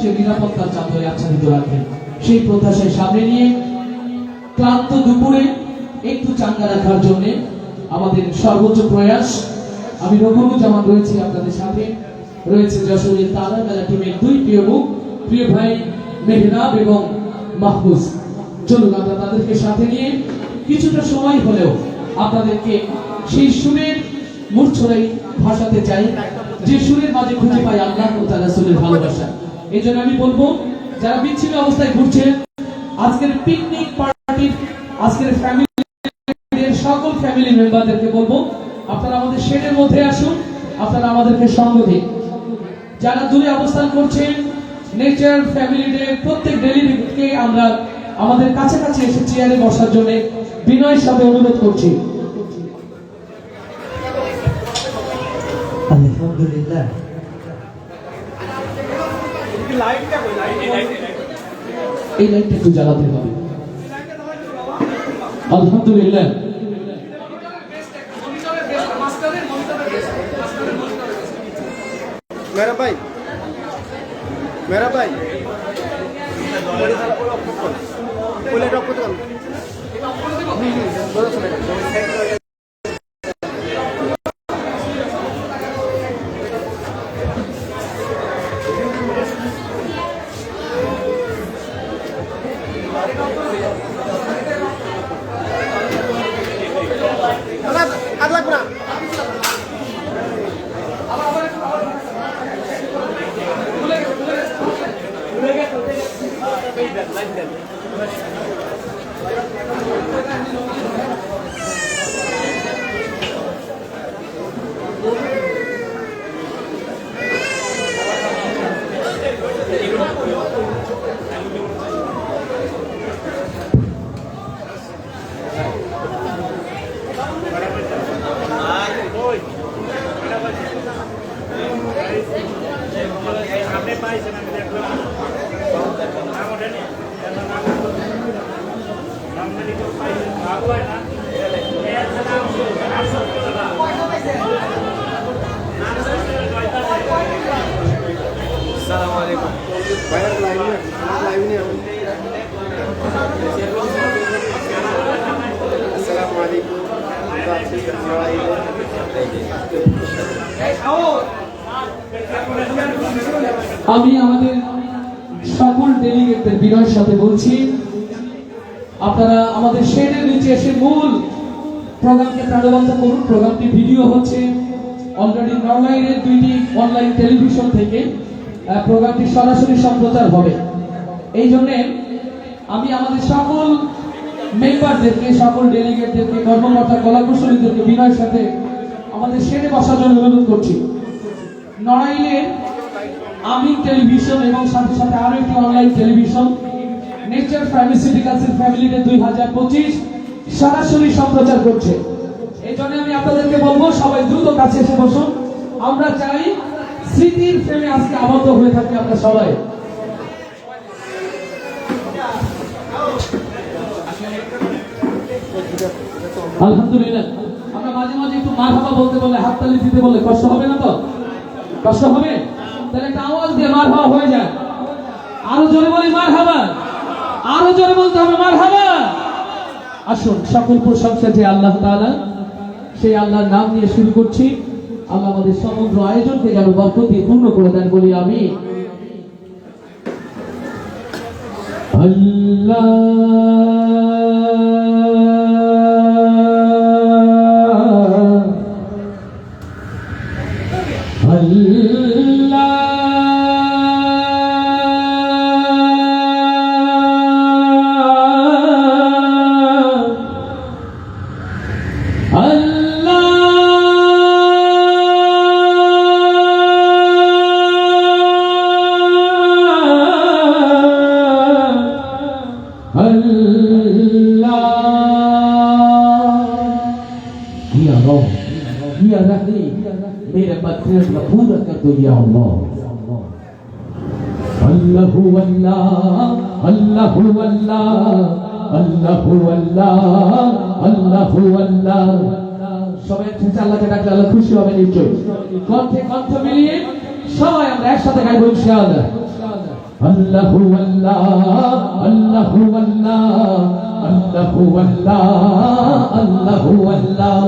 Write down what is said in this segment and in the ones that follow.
সবচেয়ে নিরাপত্তার হয়ে আচ্ছাদিত রাখেন। সেই প্রত্যাশায় সামনে নিয়ে ক্লান্ত দুপুরে একটু চাঙ্গা রাখার জন্য আমাদের সর্বোচ্চ প্রয়াস। আমি রঘুরুজ্জামান রয়েছি আপনাদের সাথে। রয়েছে যশোরের তারা মেলা টিমের দুই প্রিয় মুখ, প্রিয় ভাই মেহরাব এবং মাহফুজ। চলুন আমরা তাদেরকে সাথে নিয়ে কিছুটা সময় হলেও আপনাদেরকে সেই সুরের মূর্ছনাই ভাসাতে চাই, যে সুরের মাঝে খুঁজে পাই আল্লাহ ও তার রাসূলের ভালোবাসা। এই জন্য আমি বলব, যারা বিচ্ছিন্ন অবস্থায় ঘুরছেন আজকের পিকনিক পার্টির আজকের ফ্যামিলি সকল ফ্যামিলি মেম্বারদেরকে বলব, আপনারা আমাদের শেডের মধ্যে আসুন, আপনারা আমাদেরকে সঙ্গ দিন। যারা দূরে অবস্থান করছেন নেচার ফ্যামিলি ডে প্রত্যেক ডেলিভারিকে আমরা আমাদের কাছাকাছি এসে চেয়ারে বসার জন্য বিনয়ের সাথে অনুরোধ করছি। আলহামদুলিল্লাহ। এই লাইটটা একটু জ্বালাতে হবে। আলহামদুলিল্লাহ। মেরা ভাই মেরা ভাই। ওই লাইট অফ করতে আমি আমাদের সকল ডেলিগেটদের বিনয়ের সাথে বলছি, আপনারা আমাদের শেডের নিচে এসে মূল প্রোগ্রামকে প্রাণবন্ত করুন। প্রোগ্রামটি ভিডিও হচ্ছে অলরেডি অনলাইনে দুইটি অনলাইন টেলিভিশন থেকে। প্রোগ্রামটি সরাসরি সম্প্রচার হবে। এই জন্যে আমি আমাদের সকল মেম্বারদেরকে সকল ডেলিগেটদেরকে কর্মকর্তা কলাকুশলীদেরকে বিনয়ের সাথে আমাদের শেডে বসার জন্য অনুরোধ করছি। নড়াইলের আমিন টেলিভিশন এবং সাথে সাথে আরও একটি online television nature pharmaceuticals family day দুই হাজার পঁচিশ, সরাসরি সম্প্রচার করছে। এই জন্য আমি আপনাদেরকে বলব, সবাই দ্রুত কাছে এসে বসুন। আমরা চাই স্মৃতির প্রেমে আজকে আবদ্ধ হয়ে থাকি আমরা সবাই। আলহামদুলিল্লাহ। আমরা মাঝে মাঝে একটু মার হাবা বলতে বলে, হাততালি দিতে বলে কষ্ট হবে না তো? কষ্ট হবে? তাহলে একটা আওয়াজ দিয়ে মার হাওয়া হয়ে যায়। আরও জোরে বলি মার হাবা আরও জোরে বলতে হবে মার হাবা আসুন, সকল প্রশংসা যে আল্লাহ তাআলা, সেই আল্লাহর নাম নিয়ে শুরু করছি। আল্লাহ আমাদের সমগ্র আয়োজনকে যেন বরকত দিয়ে পূর্ণ করে দেন, বলি আমি আল্লাহ। Ya হবে নিশ্চয়ই। কণ্ঠে কণ্ঠ মিলিয়ে সবাই আমরা একসাথে গাইব ইনশাআল্লাহ। আল্লাহু আল্লাহ আল্লাহু আল্লাহ আল্লাহু আল্লাহ আল্লাহু আল্লাহ।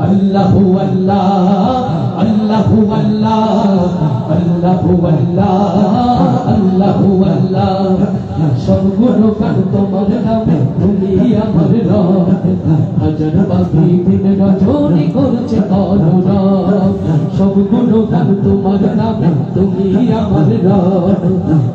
আল্লাহু আল্লাহ আল্লাহু আল্লাহ আল্লাহু আল্লাহ আল্লাহু কান তোমার নামে তুমি আমার হাজার বাকি দিন রজনী করছে অনুরব সবগুলো কান তোমার নামে তুমি আমার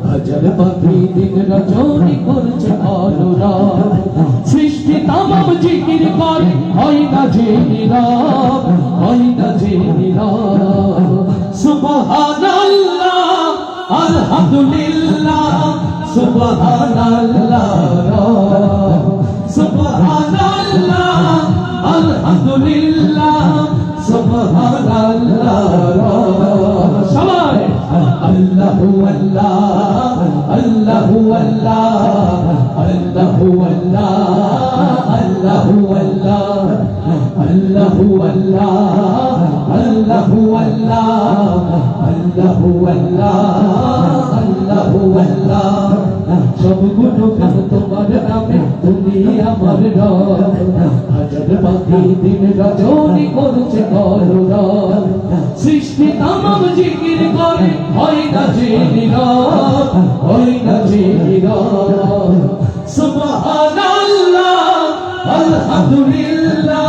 হাজার বাকি দিন রজনী করছে অনুরব সৃষ্টি তামাম জিকির করে হয় না যে নীরব হয় না যে নীরব। সুবহানাল্লাহ, আলহামদুলিল্লাহ, সুবহানাল্লাহ সুবহানাল্লাহ, আলহামদুলিল্লাহ, সুবহানাল্লাহ সবাই, আল্লাহু আল্লাহ আল্লাহু আল্লাহ আল্লাহু আল্লাহ আল্লাহু আল্লাহ। আল্লাহু আল্লাহ আল্লাহু আল্লাহ আল্লাহু আল্লাহ, আল্লাহু সবগুলো কাজ তোমার নামে, তুমি আমার হাজার পাখি দিন রজনী করছে করুণ সৃষ্টি তামাম জিকির করে, হয় না যে হয় না যে সুবহানাল্লাহ, আলহামদুলিল্লাহ।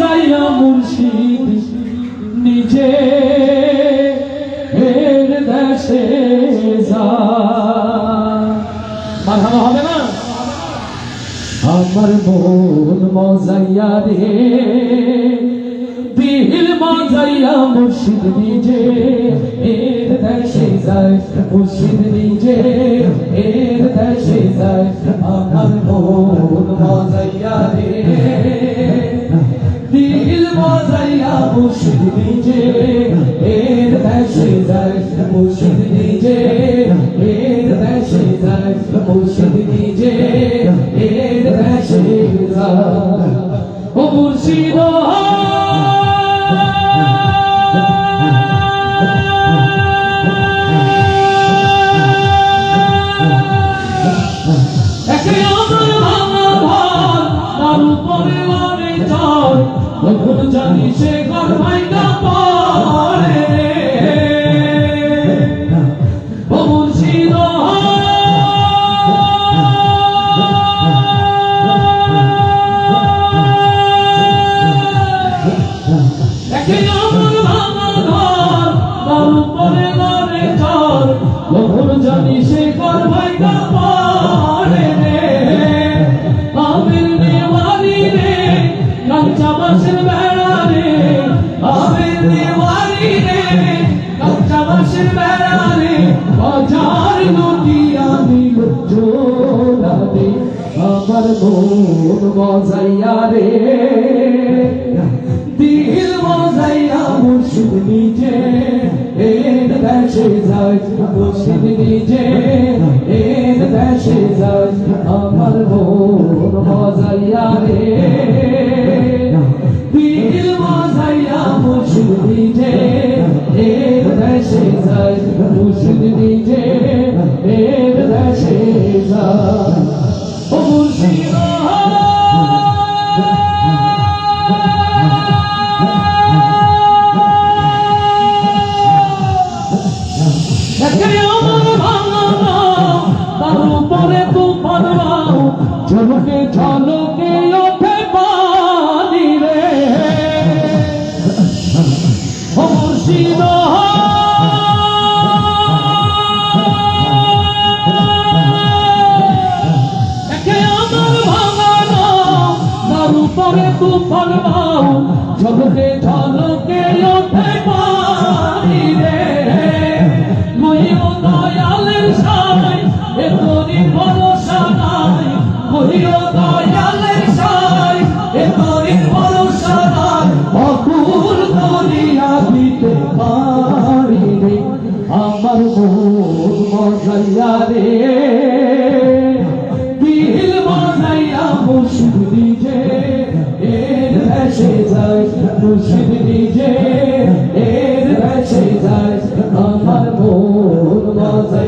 যায় না মুর্শিদ নিজে এর দেশে যা মাথানো হবে না আমার মন মজাইয়া রে দিল মজাইয়া মুর্শিদ নিজে এর দেশে যায় মুর্শিদ নিজে এর দেশে যায় আমার মন মজাইয়া রে দিল বাজাইয়া মুর্শিদ নিজে, এর দেশে যায় মুর্শিদ নিজে, এর দেশে যায় মুর্শিদ নিজে, এর দেশে যায়। ও মুর্শিদ আমার মন বজাইয়া রে। দিল বজাইয়া মুর্শিদ নিজে। এর দেশে যায় মুর্শিদ নিজে। এর দেশে যায় আমার মন বজাইয়া রে। দিল বজাইয়া মুর্শিদ নিজে। এর দেশে যায় মুর্শিদ নিজে। ভুল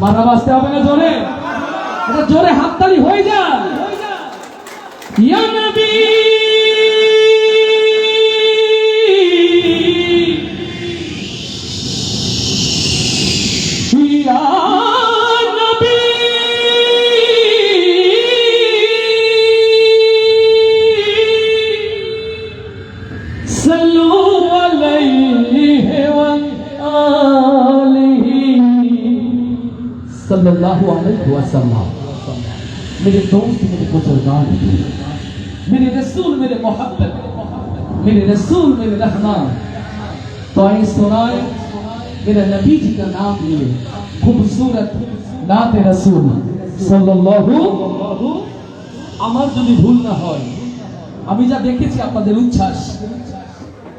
মাথা বাঁচতে হবে না জোরে। এটা জোরে হাততালি হয়ে যায়। ইয়া নবী! सल्लल्लाहु अलैहि वसल्लम मेरे दोस्त मेरे बुजुर्गान मेरे रसूल मेरे मोहब्बत मेरे mere मेरे रहमान तो आए सुनाए मेरे नबी जी का नाम लिए खूबसूरत नात रसूल सल्लल्लाहु আমার যদি ভুল না হয় আমি যা দেখেছি আপনাদের উচ্ছ্বাস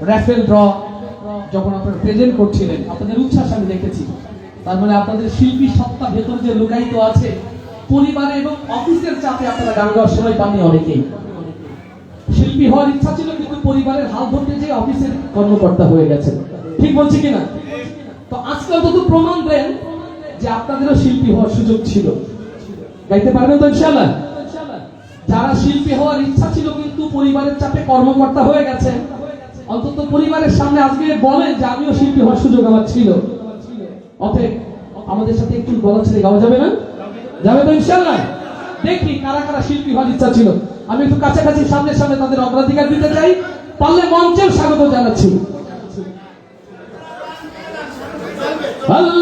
র্যাফেল ড্র যখন আপনারা প্রেজেন্ট করছিলেন আপনাদের উচ্ছ্বাস আমি দেখেছি তার মানে আপনাদের শিল্পী সত্তা ভেতর যে লুকায়িত আছে, পরিবারে এবং অফিসের চাপে আপনারা গান গাওয়ার সময় পাননি অনেকেই। শিল্পী হওয়ার ইচ্ছা ছিল, কিন্তু পরিবারের হাল ধরতে যে অফিসের কর্মকর্তা হয়ে গেছেন। ঠিক বলছি কিনা? তো আজকাল তো প্রমাণ দেন যে আপনাদেরও শিল্পী হওয়ার সুযোগ ছিল। গাইতে পারবেন তো ইনশাআল্লাহ? যারা শিল্পী হওয়ার ইচ্ছা ছিল, কিন্তু পরিবারের চাপে কর্মকর্তা হয়ে গেছে অন্তত পরিবারের সামনে আজকে বলেন যে আমিও শিল্পী হওয়ার সুযোগ আমার ছিল। অতএব আমাদের সাথে একটু গলা ছেড়ে গাওয়া যাবে না? যাবে তো ইনশাল্লাহ দেখি কারা কারা শিল্পী হওয়ার ইচ্ছা ছিল। আমি একটু কাছাকাছি, সামনে সামনে তাদের অগ্রাধিকার দিতে চাই। পারলে মঞ্চেও স্বাগত জানাচ্ছি। আল্লাহ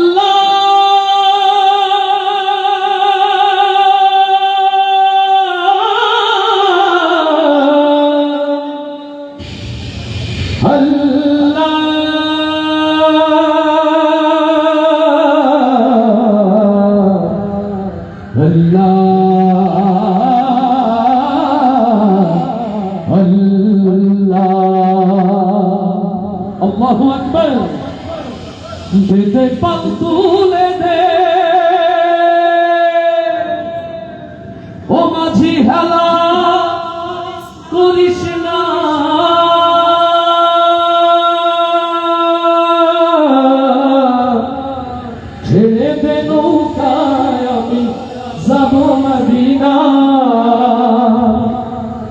নৌকায় আমি যাব মদিনা।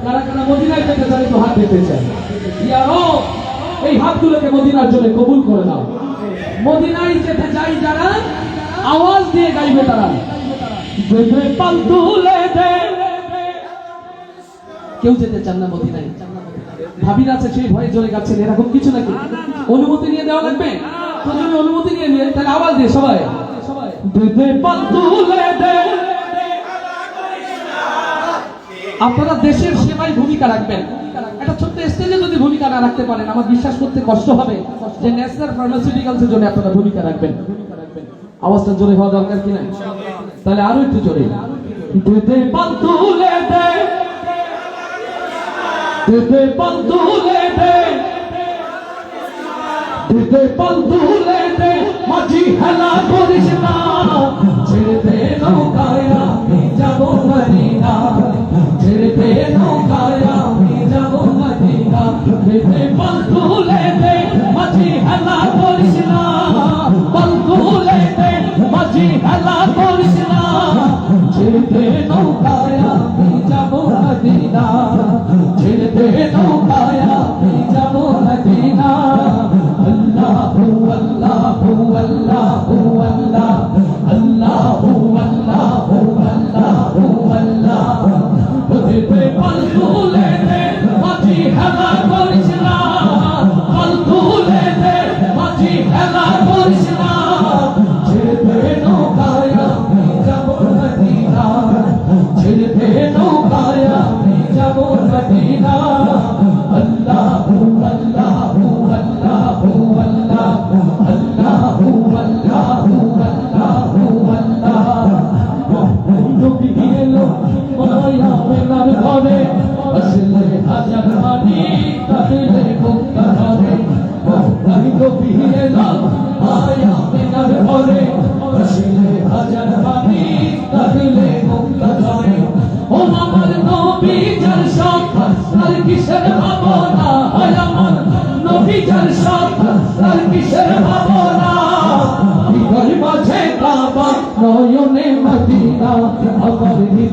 কারা কারা মদিনায় যেতে চাই তো হাত দিতে চাই ইয়া রব, এই হাতগুলোকে মদিনার জন্য কবুল করে নাও। মদিনায় যেতে চাই যারা আওয়াজ দিয়ে গাইবে তারা। পাল তুলে দে। কেউ যেতে চান না মদিনায়? ভাবির আছে সেই ভয়ে জোরে গাচ্ছেন এরকম কিছু নাকি? অনুমতি নিয়ে দেওয়া লাগবে? অনুমতি নিয়ে নিয়ে তাহলে আওয়াজ দিয়ে সবাই। আপনারা দেশের সেবায় ভূমিকা রাখবেন। একটা ছোট্ট স্টেজে যদি ভূমিকা না রাখতে পারেন, আমার বিশ্বাস করতে কষ্ট হবে যে ন্যাশনাল ফার্মাসিউটিক্যালস এর জন্য আপনারা ভূমিকা রাখবেন। আওয়াজটা জোরে হওয়া দরকার কিনা তাহলে আরও একটু জোরে। পাল তুলে দে। পাল তুলে দিতে তুলে দে মাঝি হেলা করিস না। ছেড়ে দে নৌকায় আমি যাব মদিনা। ছেড়ে দে নৌকায় আমি যাব মদিনা। দিতে তুলে দে মাঝি হেলা করিস না। তুলে দে মাঝি হেলা করিস না। ছেড়ে দে নৌকায় আমি যাব মদিনা। ছেড়ে দে নৌকায় আমি যাব আল্লাহু আল্লাহু আল্লাহ আল্লাহু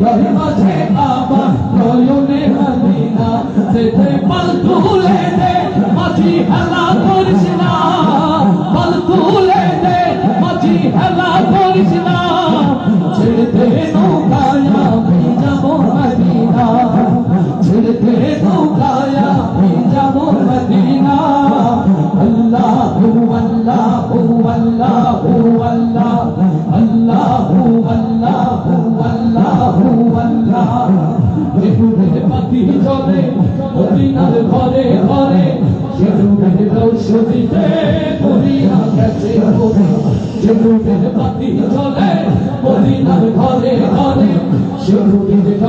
আমার ঘরে সে ডুবের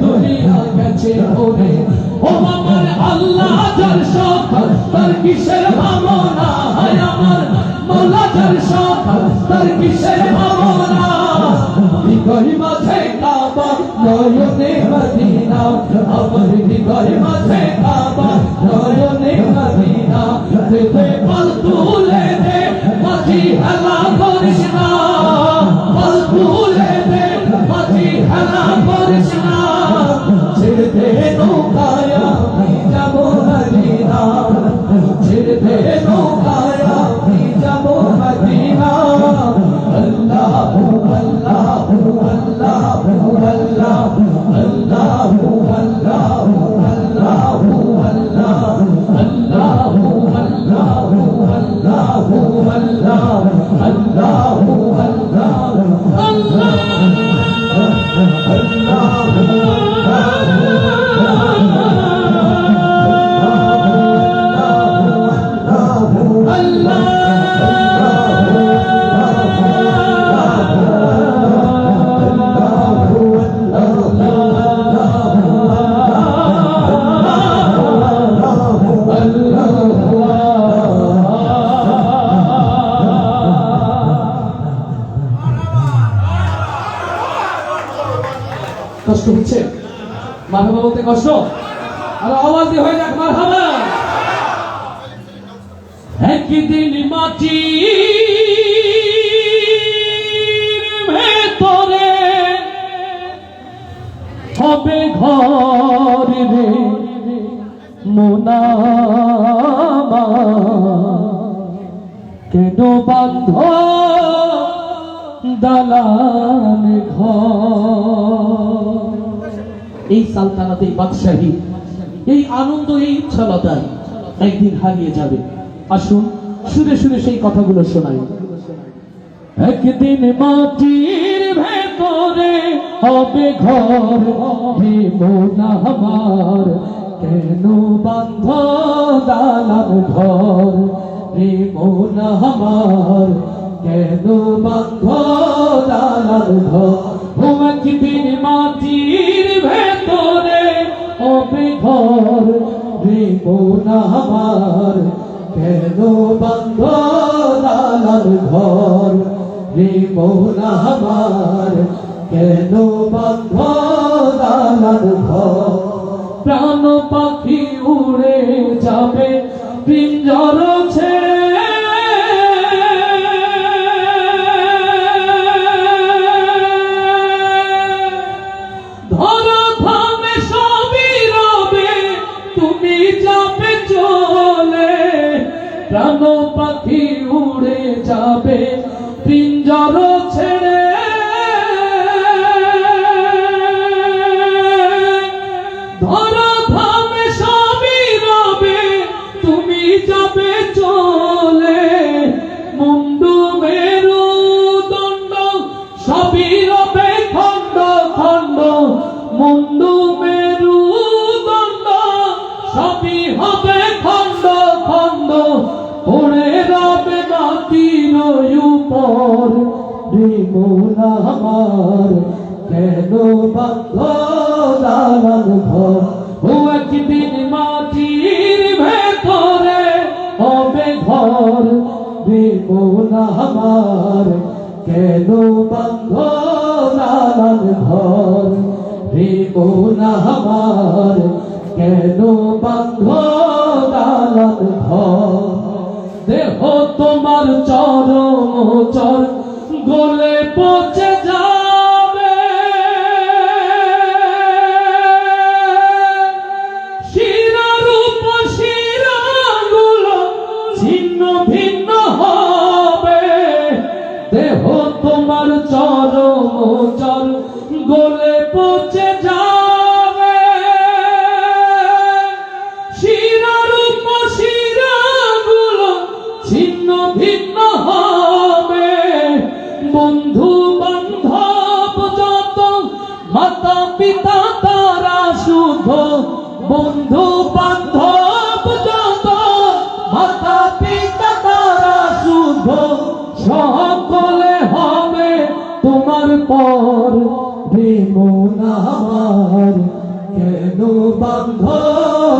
দুনিয়া গেছে ভরে ও আমার আল্লাহ যার সফল তার কিসের ভাবনা হয় আমার মোলা যার সফল তার কিসের হবে ঘর রে? মোনামা। কেন বান্ধ দালান এই সালতানাতে বাদশাহী, এই আনন্দ, এই উচ্ছলতায় একদিন হারিয়ে যাবে। আসুন, সুরে সুরে সেই কথাগুলো শোনাই। একদিন ভেতরে হবে ঘর আমার। কেন বান্ধ দালান ঘর রে মোনা আমার? কেন বান্ধ দালান ঘর? ও একদিন মাটির ভেতরে হবে ঘর রে মোনা আমার। কেন বান্ধ দালান ঘর রে মোনা আমার? কেন দালান প্রাণ পাখি উড়ে যাবে, পিঞ্জর ছেড়ে। রবে, তুমি চলে। পাখি উড়ে যাবে, পিঞ্জর ছেড়ে।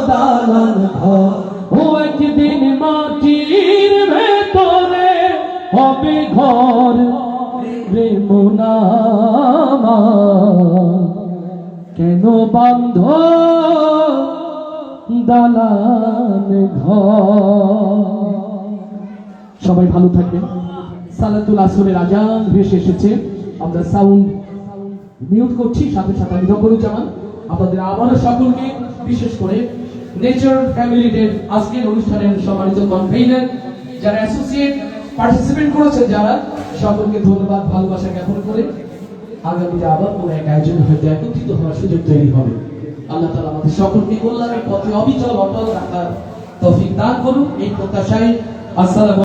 দালান ঘর। ও একদিন মাটির ভেতরে হবে ঘর। রে মোনামা, কেন বান্ধ দালান ঘর? সবাই ভালো থাকবেন। সালাতুল আসরের আজান ভেসে এসেছে। আমরা সাউন্ড মিউট করছি, সাথে সাথে আমি জামান আপনাদের আবারও সকলকে বিশেষ করে নেচার ফ্যামিলি ডে আজকের অনুষ্ঠানের সম্মানিত কনভেনার যারা অ্যাসোসিয়েট পার্টিসিপেট করেছেন যারা, সকলকে ধন্যবাদ, ভালোবাসা জ্ঞাপন করে আগামীতে আবার কোনো এক আয়োজন হয়তো একত্রিত হওয়ার সুযোগ তৈরি হবে। আল্লাহ তালা আমাদের সকলকে কল্যাণের পথে অবিচল, অটল রাখার তৌফিক দান করুন, এই প্রত্যাশায় আসসালাম